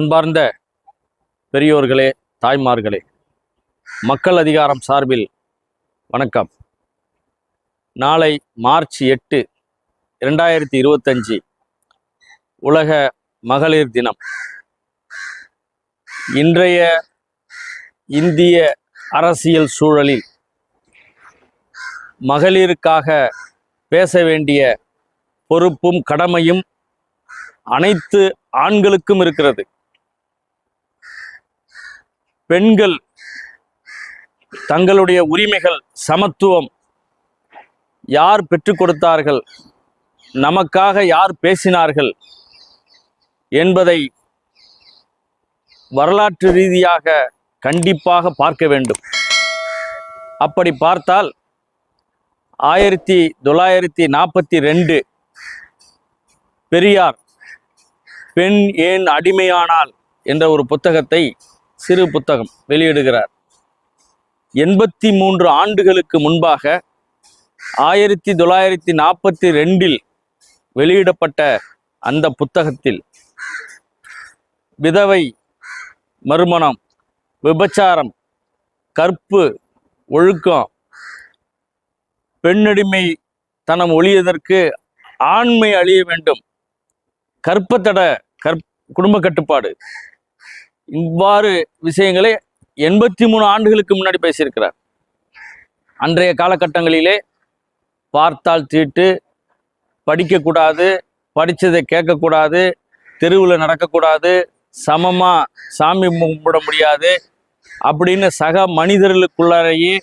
அன்பார்ந்த பெரியோர்களே தாய்மார்களே மக்கள் அதிகாரம் சார்பில் வணக்கம். நாளை மார்ச் எட்டு இரண்டாயிரத்தி இருபத்தஞ்சி உலக மகளிர் தினம். இன்றைய இந்திய அரசியல் சூழலில் மகளிருக்காக பேச வேண்டிய பொறுப்பும் கடமையும் அனைத்து ஆண்களுக்கும் இருக்கிறது. பெண்கள் தங்களுடைய உரிமைகள் சமத்துவம் யார் பெற்றுக் கொடுத்தார்கள் நமக்காக யார் பேசினார்கள் என்பதை வரலாற்று ரீதியாக கண்டிப்பாக பார்க்க வேண்டும். அப்படி பார்த்தால் ஆயிரத்தி தொள்ளாயிரத்தி நாற்பத்தி ரெண்டு பெரியார் பெண் ஏன் அடிமையானால் என்ற ஒரு புத்தகத்தை சிறு புத்தகம் வெளியிடுகிறார். எண்பத்தி மூன்று ஆண்டுகளுக்கு முன்பாக ஆயிரத்தி தொள்ளாயிரத்தி நாற்பத்தி ரெண்டில் வெளியிடப்பட்ட அந்த புத்தகத்தில் விதவை மறுமணம் விபச்சாரம் கற்பு ஒழுக்கம் பெண்ணடிமை தனம் ஒழியதற்கு ஆண்மை அழிய வேண்டும். கற்பத்தட கற் குடும்ப கட்டுப்பாடு. இவ்வாறு விஷயங்களை எண்பத்தி மூணு ஆண்டுகளுக்கு முன்னாடி பேசியிருக்கிறார். அன்றைய காலகட்டங்களிலே பார்த்தால் தீட்டு படிக்கக்கூடாது படித்ததை கேட்கக்கூடாது தெருவில் நடக்கக்கூடாது சமமாக சாமி கும்பிட முடியாது அப்படின்னு சக மனிதர்களுக்குள்ளாரையே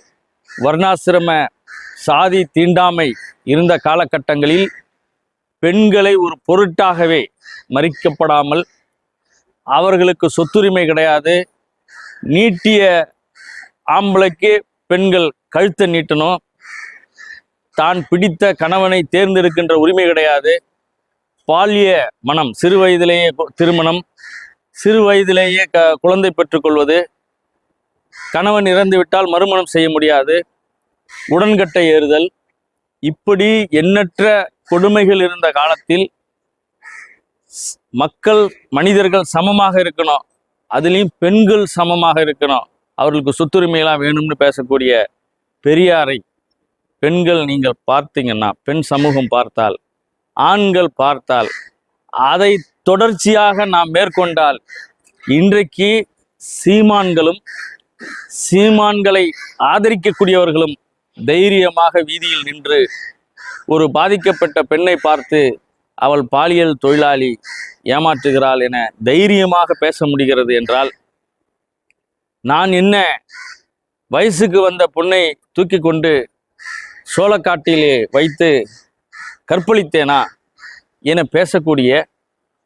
வர்ணாசிரம சாதி தீண்டாமை இருந்த காலகட்டங்களில் பெண்களை ஒரு பொருட்டாகவே மறிக்கப்படாமல் அவர்களுக்கு சொத்துரிமை கிடையாது. நீட்டிய ஆம்பளைக்கு பெண்கள் கழுத்தை நீட்டணும். தான் பிடித்த கணவனை தேர்ந்தெடுக்கின்ற உரிமை கிடையாது. பால்ய மனம் சிறு வயதிலேயே திருமணம் சிறு வயதிலேயே க குழந்தை பெற்றுக்கொள்வது. கணவன் இறந்துவிட்டால் மறுமணம் செய்ய முடியாது. உடன்கட்டை ஏறுதல். இப்படி எண்ணற்ற கொடுமைகள் இருந்த காலத்தில் மக்கள் மனிதர்கள் சமமாக இருக்கணும். அதுலேயும் பெண்கள் சமமாக இருக்கணும். அவர்களுக்கு சொத்துரிமையெல்லாம் வேணும்னு பேசக்கூடிய பெரியாரை பெண்கள் நீங்கள் பார்த்தீங்கன்னா பெண் சமூகம் பார்த்தால் ஆண்கள் பார்த்தால் அதை தொடர்ச்சியாக நாம் மேற்கொண்டால் இன்றைக்கு சீமான்களும் சீமான்களை ஆதரிக்கக்கூடியவர்களும் தைரியமாக வீதியில் நின்று ஒரு பாதிக்கப்பட்ட பெண்ணை பார்த்து அவள் பாலியல் தொழிலாளி ஏமாற்றுகிறாள் என தைரியமாக பேச முடிகிறது என்றால் நான் என்ன வயசுக்கு வந்த பொண்ணை தூக்கி கொண்டு சோளக்காட்டிலே வைத்து கற்பழித்தேனா? என பேசக்கூடிய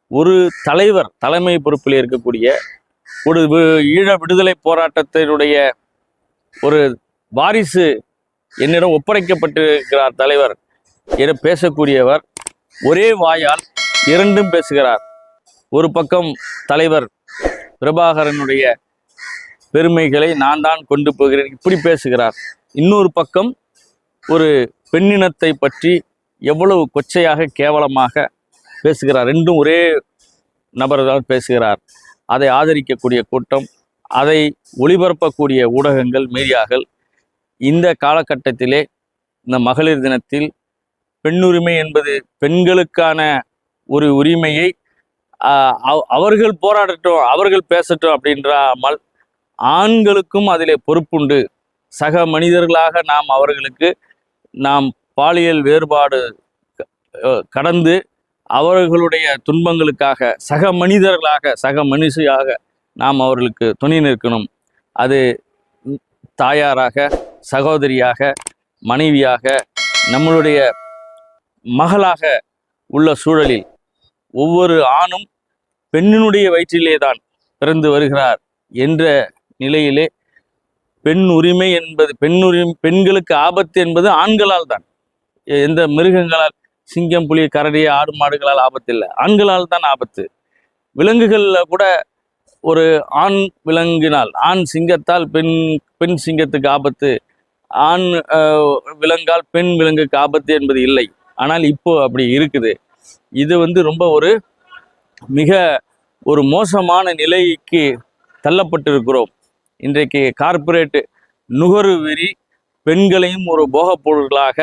ஒரு தலைவர் தலைமை பொறுப்பில் இருக்கக்கூடிய ஒரு ஈழ விடுதலை போராட்டத்தினுடைய ஒரு வாரிசு என்னிடம் ஒப்படைக்கப்பட்டிருக்கிறார் தலைவர் என பேசக்கூடியவர் ஒரே வாயால் இரண்டும் பேசுகிறார். ஒரு பக்கம் தலைவர் பிரபாகரனுடைய பெருமைகளை நான் தான் கொண்டு போகிறேன் இப்படி பேசுகிறார். இன்னொரு பக்கம் ஒரு பெண்ணினத்தை பற்றி எவ்வளவு கொச்சையாக கேவலமாக பேசுகிறார். ரெண்டும் ஒரே நபர் தான் பேசுகிறார். அதை ஆதரிக்கக்கூடிய கூட்டம் அதை ஒளிபரப்பக்கூடிய ஊடகங்கள் மீடியாக்கள் இந்த காலகட்டத்திலே இந்த மகளிர் தினத்தில் பெண்ணுரிமை என்பது பெண்களுக்கான ஒரு உரிமையை அவர்கள் போராடட்டும் அவர்கள் பேசட்டும் அப்படின்றாமல் ஆண்களுக்கும் அதிலே பொறுப்புண்டு. சக மனிதர்களாக நாம் அவர்களுக்கு நாம் பாலியல் வேறுபாடு க- கடந்து அவர்களுடைய துன்பங்களுக்காக சக மனிதர்களாக சக மனுஷியாக நாம் அவர்களுக்கு துணை நிற்கணும். அது தாயாராக சகோதரியாக மனைவியாக நம்மளுடைய மகளாக உள்ள சூழலில் ஒவ்வொரு ஆணும் பெண்ணினுடைய வயிற்றிலே தான் பிறந்து வருகிறார் என்ற நிலையிலே பெண் உரிமை என்பது பெண் உரிமை பெண்களுக்கு ஆபத்து என்பது ஆண்களால் தான் எந்த மிருகங்களால் சிங்கம் புலி கரடி ஆடு மாடுகளால் ஆபத்து இல்லை ஆண்களால் தான் ஆபத்து. விலங்குகளில் கூட ஒரு ஆண் விலங்கினால் ஆண் சிங்கத்தால் பெண் பெண் சிங்கத்துக்கு ஆபத்து. ஆண் விலங்கால் பெண் விலங்குக்கு ஆபத்து என்பது இல்லை. ஆனால் இப்போ அப்படி இருக்குது. இது வந்து ரொம்ப ஒரு மிக ஒரு மோசமான நிலைக்கு தள்ளப்பட்டிருக்கிறோம். இன்றைக்கு கார்ப்பரேட் நுகர்வு வெறி பெண்களையும் ஒரு போகப் பொருள்களாக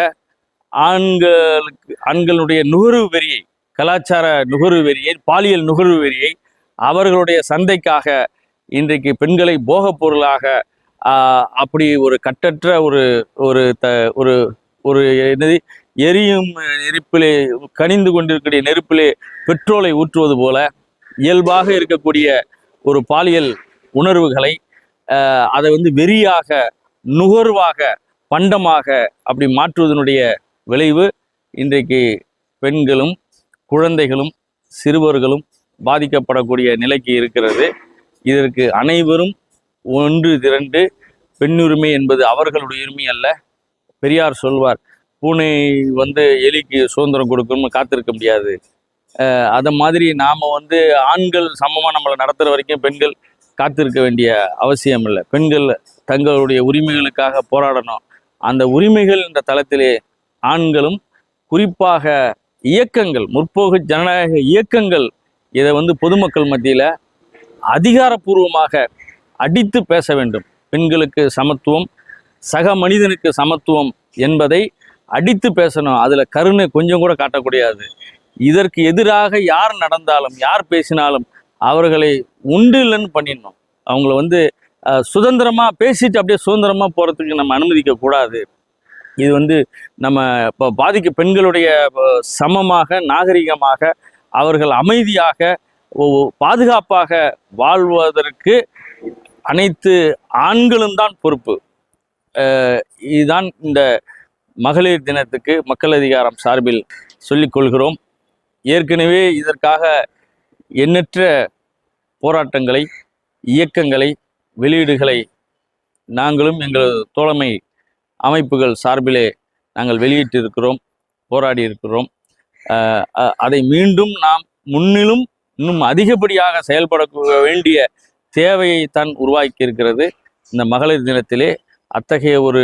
ஆண்களுக்கு ஆண்களுடைய நுகர்வு வெறியை கலாச்சார நுகர்வு வெறியை பாலியல் நுகர்வு வெறியை அவர்களுடைய சந்தைக்காக இன்றைக்கு பெண்களை போகப் பொருளாக ஆஹ், அப்படி ஒரு கட்டற்ற ஒரு ஒரு த ஒரு ஒரு என்னது எரியும் நெருப்பிலே கனிந்து கொண்டிருக்கிற நெருப்பிலே பெட்ரோலை ஊற்றுவது போல இயல்பாக இருக்கக்கூடிய ஒரு பாலியல் உணர்வுகளை அதை வந்து வெறியாக நுகர்வாக பண்டமாக அப்படி மாற்றுவதனுடைய விளைவு இன்றைக்கு பெண்களும் குழந்தைகளும் சிறுவர்களும் பாதிக்கப்படக்கூடிய நிலைக்கு இருக்கிறது. இதற்கு அனைவரும் ஒன்று திரண்டு பெண்ணுரிமை என்பது அவர்களுடைய உரிமை அல்ல. பெரியார் சொல்வார் பூனை வந்து எலிக்கு சுதந்திரம் கொடுக்கணும்னு காத்திருக்க முடியாது. அதை மாதிரி நாம் வந்து ஆண்கள் சமமாக நம்மளை நடத்துகிற வரைக்கும் பெண்கள் காத்திருக்க வேண்டிய அவசியம் இல்லை. பெண்கள் தங்களுடைய உரிமைகளுக்காக போராடணும். அந்த உரிமைகள் என்ற தளத்திலே ஆண்களும் குறிப்பாக இயக்கங்கள் முற்போக்கு ஜனநாயக இயக்கங்கள் இதை வந்து பொதுமக்கள் மத்தியில் அதிகாரப்பூர்வமாக அடித்து பேச வேண்டும். பெண்களுக்கு சமத்துவம் சக மனிதனுக்கு சமத்துவம் என்பதை அடித்து பேசணும். அதில் கருணை கொஞ்சம் கூட காட்டக்கூடாது இதற்கு எதிராக யார் நடந்தாலும் யார் பேசினாலும் அவர்களை உண்டு இல்லைன்னு பண்ணிடணும். அவங்கள வந்து சுதந்திரமாக சுதந்திரமா பேசிட்டு அப்படியே சுதந்திரமா போறதுக்கு நம்ம அனுமதிக்க கூடாது. இது வந்து நம்ம இப்போ பாதிக்க பெண்களுடைய சமமாக நாகரிகமாக அவர்கள் அமைதியாக ஒ- பாதுகாப்பாக வாழ்வதற்கு அனைத்து ஆண்களும் தான் பொறுப்பு. இதுதான் இந்த மகளிர் தினத்துக்கு மக்கள் அதிகாரம் சார்பில் சொல்லிக் கொள்கிறோம். ஏற்கனவே இதற்காக எண்ணற்ற போராட்டங்களை இயக்கங்களை வெளியீடுகளை நாங்களும் எங்கள் தோழமை அமைப்புகள் சார்பிலே நாங்கள் வெளியிட்டிருக்கிறோம் போராடி இருக்கிறோம் அதை மீண்டும் நாம் முன்னிலும் இன்னும் அதிகப்படியாக செயல்பட வேண்டிய தேவையை தான் உருவாக்கி இருக்கிறது இந்த மகளிர் தினத்திலே அத்தகைய ஒரு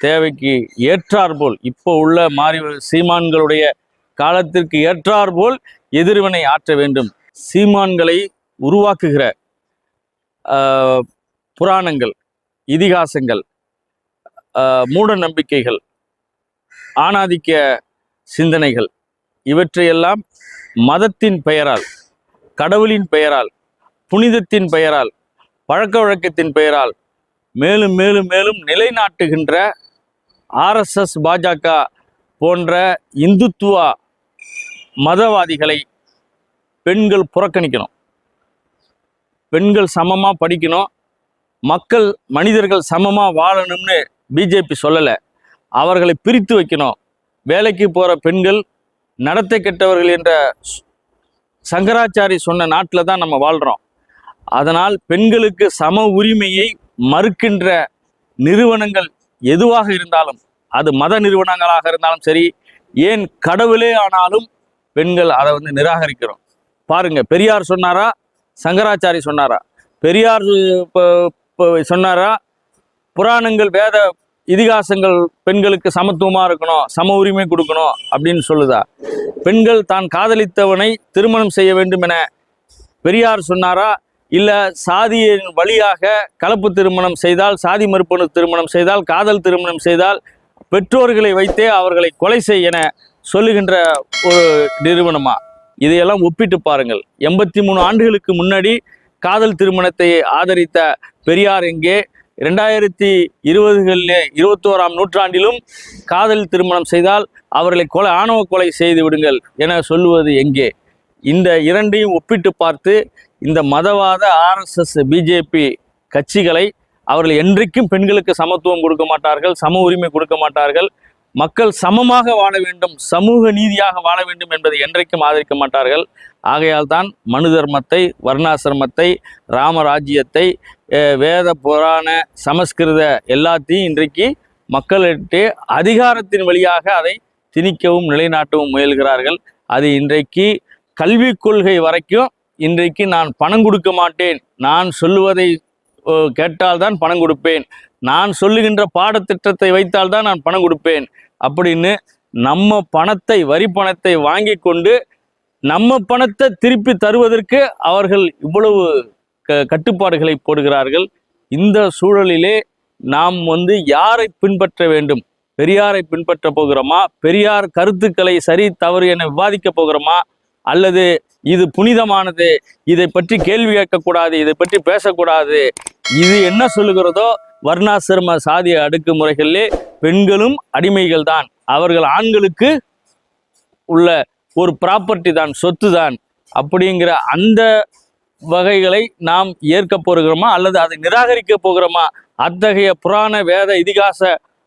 தேவைக்கு ஏற்றாற்போல் இப்போ உள்ள மாறி சீமான்களுடைய காலத்திற்கு ஏற்றாற்போல் எதிர்வினை ஆற்ற வேண்டும். சீமான்களை உருவாக்குகிற புராணங்கள் இதிகாசங்கள் மூட நம்பிக்கைகள் ஆணாதிக்க சிந்தனைகள் இவற்றையெல்லாம் மதத்தின் பெயரால் கடவுளின் பெயரால் புனிதத்தின் பெயரால் பழக்க வழக்கத்தின் பெயரால் மேலும் மேலும் மேலும் நிலைநாட்டுகின்ற ஆர்எஸ்எஸ் பாஜக போன்ற இந்துத்துவா மதவாதிகளை பெண்கள் புறக்கணிக்கணும். பெண்கள் சமமாக படிக்கணும். மக்கள் மனிதர்கள் சமமாக வாழணும்னு பிஜேபி சொல்லலை. அவர்களை பிரித்து வைக்கணும். வேலைக்கு போகிற பெண்கள் நடத்தை கெட்டவர்கள் என்ற சங்கராச்சாரி சொன்ன நாட்டில் தான் நம்ம வாழ்கிறோம் அதனால் பெண்களுக்கு சம உரிமையை மறுக்கின்ற நிறுவனங்கள் எதுவாக இருந்தாலும் அது மத நிறுவனங்களாக இருந்தாலும் சரி ஏன் கடவுளே ஆனாலும் பெண்கள் அதை வந்து நிராகரிக்கிறோம். பாருங்க பெரியார் சொன்னாரா? சங்கராச்சாரி சொன்னாரா? பெரியார் இப்போ சொன்னாரா? புராணங்கள் வேத இதிகாசங்கள் பெண்களுக்கு சமத்துவமாக இருக்கணும் சம உரிமை கொடுக்கணும் அப்படின்னு சொல்லுதா? பெண்கள் தான் காதலித்தவனை திருமணம் செய்ய வேண்டும் என பெரியார் சொன்னாரா? இல்லை சாதியின் வழியாக கலப்பு திருமணம் செய்தால் சாதி மறுப்பணு திருமணம் செய்தால் காதல் திருமணம் செய்தால் பெற்றோர்களை வைத்தே அவர்களை கொலை செய்ய என சொல்லுகின்ற ஒரு நிறுவனமா? இதையெல்லாம் ஒப்பிட்டு பாருங்கள். எண்பத்தி மூணு ஆண்டுகளுக்கு முன்னாடி காதல் திருமணத்தை ஆதரித்த பெரியார் எங்கே? ரெண்டாயிரத்தி இருபதுகளில் இருபத்தோராம் நூற்றாண்டிலும் காதல் திருமணம் செய்தால் அவர்களை கொலை ஆணவ கொலை செய்து விடுங்கள் என சொல்லுவது எங்கே? இந்த இரண்டையும் ஒப்பிட்டு பார்த்து இந்த மதவாத ஆர்எஸ்எஸ் பிஜேபி கட்சிகளை அவர்கள் என்றைக்கும் பெண்களுக்கு சமத்துவம் கொடுக்க மாட்டார்கள் சம உரிமை கொடுக்க மாட்டார்கள். மக்கள் சமமாக வாழ வேண்டும் சமூக நீதியாக வாழ வேண்டும் என்பதை என்றைக்கும் ஆதரிக்க மாட்டார்கள். ஆகையால் தான் மனு தர்மத்தை வர்ணாசிரமத்தை ராமராஜ்யத்தை வேத புராண சமஸ்கிருத எல்லாத்தையும் இன்றைக்கு மக்களிட்டு அதிகாரத்தின் வழியாக அதை திணிக்கவும் நிலைநாட்டவும் முயல்கிறார்கள். அது இன்றைக்கு கல்விக் கொள்கை வரைக்கும் இன்றைக்கு நான் பணம் கொடுக்க மாட்டேன். நான் சொல்லுவதை ஓ, கேட்டால்தான் பணம் கொடுப்பேன். நான் சொல்லுகின்ற பாடத்திட்டத்தை வைத்தால்தான் நான் பணம் கொடுப்பேன். அப்படின்னு நம்ம பணத்தை வரி பணத்தை வாங்கி கொண்டு நம்ம பணத்தை திருப்பி தருவதற்கு அவர்கள் இவ்வளவு க கட்டுப்பாடுகளை போடுகிறார்கள். இந்த சூழலிலே நாம் வந்து யாரை பின்பற்ற வேண்டும்? பெரியாரை பின்பற்ற போகிறோமா? பெரியார் கருத்துக்களை சரி தவறு என விவாதிக்க போகிறோமா? அல்லது இது புனிதமானது இதை பற்றி கேள்வி கேட்கக்கூடாது இதை பற்றி பேசக்கூடாது இது என்ன சொல்லுகிறதோ வர்ணாசிரம சாதிய அடுக்குமுறைகளிலே பெண்களும் அடிமைகள் தான் அவர்கள் ஆண்களுக்கு உள்ள ஒரு ப்ராப்பர்ட்டி தான் சொத்து தான் அப்படிங்கிற அந்த வகைகளை நாம் ஏற்க போகிறோமா? அல்லது அதை நிராகரிக்க போகிறோமா? அத்தகைய புராண வேத இதிகாச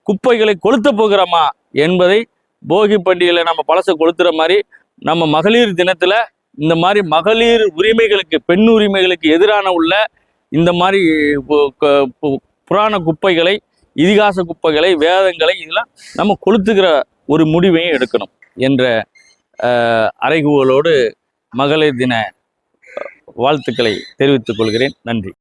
குப்பைகளை கொளுத்த போகிறோமா? என்பதை போகி பண்டிகையில் நம்ம பழச கொளுத்துற மாதிரி நம்ம மகளிர் தினத்துல இந்த மாதிரி மகளிர் உரிமைகளுக்கு பெண் உரிமைகளுக்கு எதிரான உள்ள இந்த மாதிரி புராண குப்பைகளை இதிகாச குப்பைகளை வேதங்களை இதெல்லாம் நம்ம கொளுத்துக்கிற ஒரு முடிவையும் எடுக்கணும் என்ற அஹ், அறைகூவலோடு மகளிர் தின வாழ்த்துக்களை தெரிவித்துக் கொள்கிறேன். நன்றி.